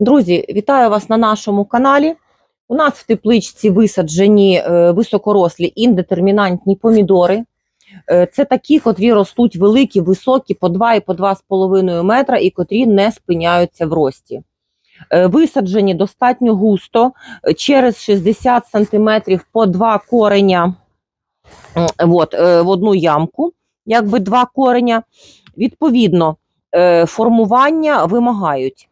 Друзі, вітаю вас на нашому каналі. У нас в тепличці висаджені е, високорослі індетермінантні помідори. Е, Це такі, котрі ростуть великі, високі, по 2 і по 2,5 метра, і котрі не спиняються в рості. Е, Висаджені достатньо густо, через 60 см по два кореня от, в одну ямку, якби два кореня. Відповідно, формування вимагають.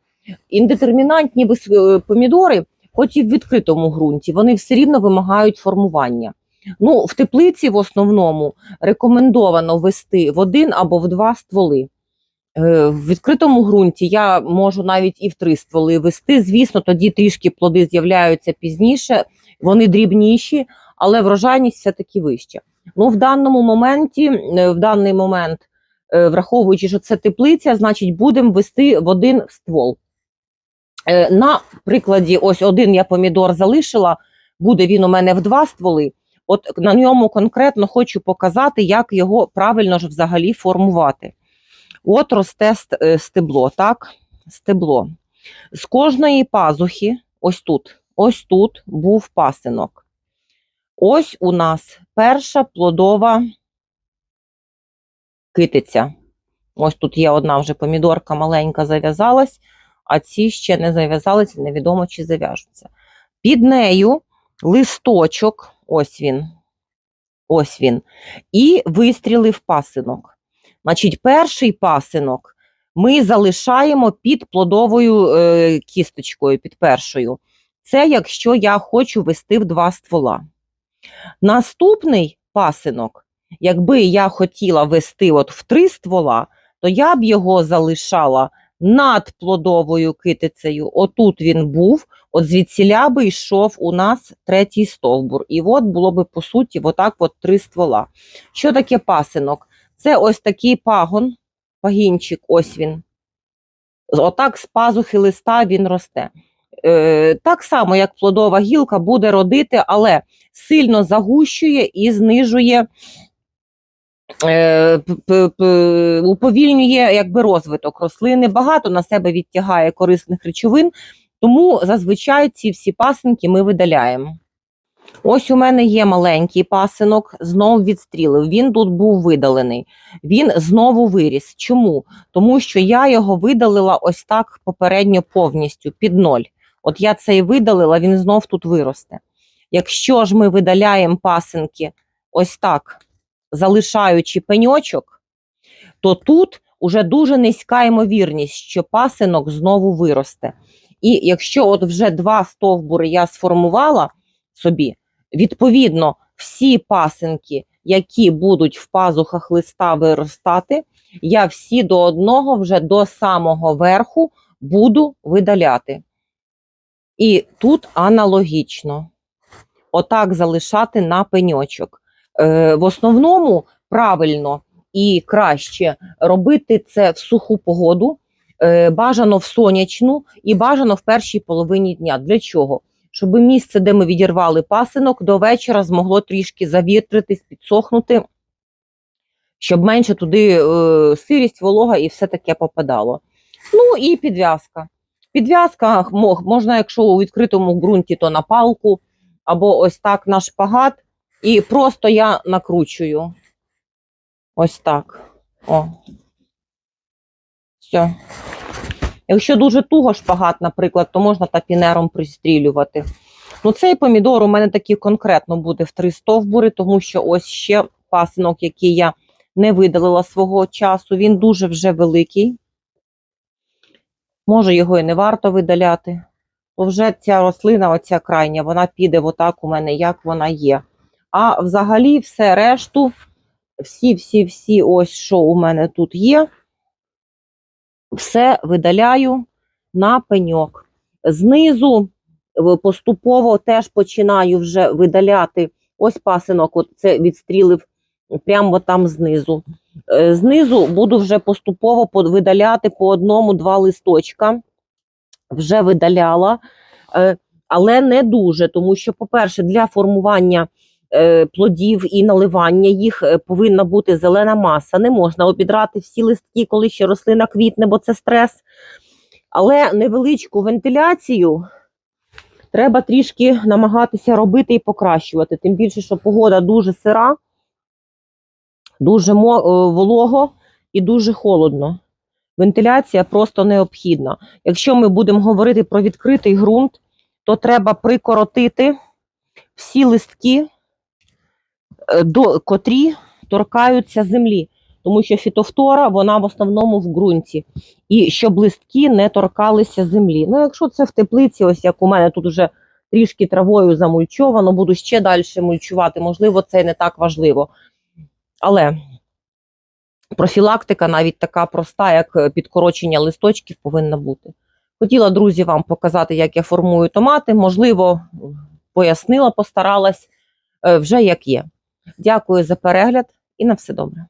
Індетермінантні е, помідори, хоч і в відкритому ґрунті, вони все рівно вимагають формування. Ну, в теплиці в основному рекомендовано вести в один або в два стволи. Е, В відкритому ґрунті я можу навіть і в три стволи вести. Звісно, тоді трішки плоди з'являються пізніше, вони дрібніші, але врожайність все-таки вища. Ну, в даному моменті, е, в даний момент, враховуючи, що це теплиця, значить будемо вести в один ствол. Е, На прикладі, ось один я помідор залишила, буде він у мене в два стволи. От на ньому конкретно хочу показати, як його правильно ж взагалі формувати. От росте е, стебло, так? Стебло. З кожної пазухи, ось тут, ось тут був пасинок. Ось у нас перша плодова китиця. Ось тут є одна вже помідорка маленька зав'язалась, а ці ще не зав'язались, невідомо чи зав'яжуться. Під нею листочок, ось він, ось він, і вистрілив пасинок. Значить, перший пасинок ми залишаємо під плодовою е, кісточкою, під першою. Це якщо я хочу вести в два ствола. Наступний пасинок, якби я хотіла вести от в три ствола, то я б його залишала над плодовою китицею. Отут він був, от звідсіля би йшов у нас третій стовбур. І от було би, по суті, отак от три ствола. Що таке пасинок? Це ось такий пагон, пагінчик, ось він. Отак з пазухи листа він росте. Е, так само, як плодова гілка буде родити, але сильно загущує і знижує, уповільнює якби, розвиток рослини, багато на себе відтягає корисних речовин, тому зазвичай ці всі пасинки ми видаляємо. Ось у мене є маленький пасинок, знов відстрілив. Він тут був видалений. Він знову виріс. Чому? Тому що я його видалила ось так попередньо повністю під ноль. От я цей видалила, він знов тут виросте. Якщо ж ми видаляємо пасинки ось так, залишаючи пеньочок, то тут уже дуже низька ймовірність, що пасинок знову виросте. І якщо от вже два стовбури я сформувала собі, відповідно, всі пасинки, які будуть в пазухах листа виростати, я всі до одного вже до самого верху буду видаляти. І тут аналогічно. Отак залишати на пеньочок. Е, в основному правильно і краще робити це в суху погоду, е, бажано в сонячну і бажано в першій половині дня. Для чого? Щоб місце, де ми відірвали пасинок, до вечора змогло трішки завітритись, підсохнути, щоб менше туди е, сирість, волога і все таке попадало. Ну і підв'язка. Підв'язка можна, якщо у відкритому ґрунті, то на палку, або ось так на шпагат. І просто я накручую. Ось так. О. Все. Якщо дуже туго шпагат, наприклад, то можна тапінером пристрілювати. Ну, цей помідор у мене такий конкретно буде в три стовбури, тому що ось ще пасинок, який я не видалила свого часу, він дуже вже великий. Може, його і не варто видаляти. Бо вже ця рослина, оця крайня, вона піде отак у мене, як вона є. А взагалі, все решту, всі-всі-всі, ось що у мене тут є, все видаляю на пеньок. Знизу е, поступово теж починаю вже видаляти. Ось пасинок, от це відстрілив прямо там знизу. Е, Знизу буду вже поступово видаляти по одному-два листочка. Вже видаляла, е, але не дуже, тому що, по-перше, для формування плодів і наливання їх е, повинна бути зелена маса. Не можна обідрати всі листки, коли ще рослина квітне, бо це стрес. Але невеличку вентиляцію треба трішки намагатися робити і покращувати. Тим більше, що погода дуже сира, дуже е, волого і дуже холодно. Вентиляція просто необхідна. Якщо ми будемо говорити про відкритий ґрунт, то треба прикоротити всі листки, е, до, котрі торкаються землі. Тому що фітофтора вона в основному в ґрунті. І щоб листки не торкалися землі. Ну, якщо це в теплиці, ось як у мене тут вже трішки травою замульчовано, буду ще далі мульчувати, можливо, це не так важливо. Але профілактика навіть така проста, як е, підкорочення листочків, повинна бути. Хотіла, друзі, вам показати, як я формую томати. Можливо, пояснила, постаралась е, вже як є. Дякую за перегляд і на все добре.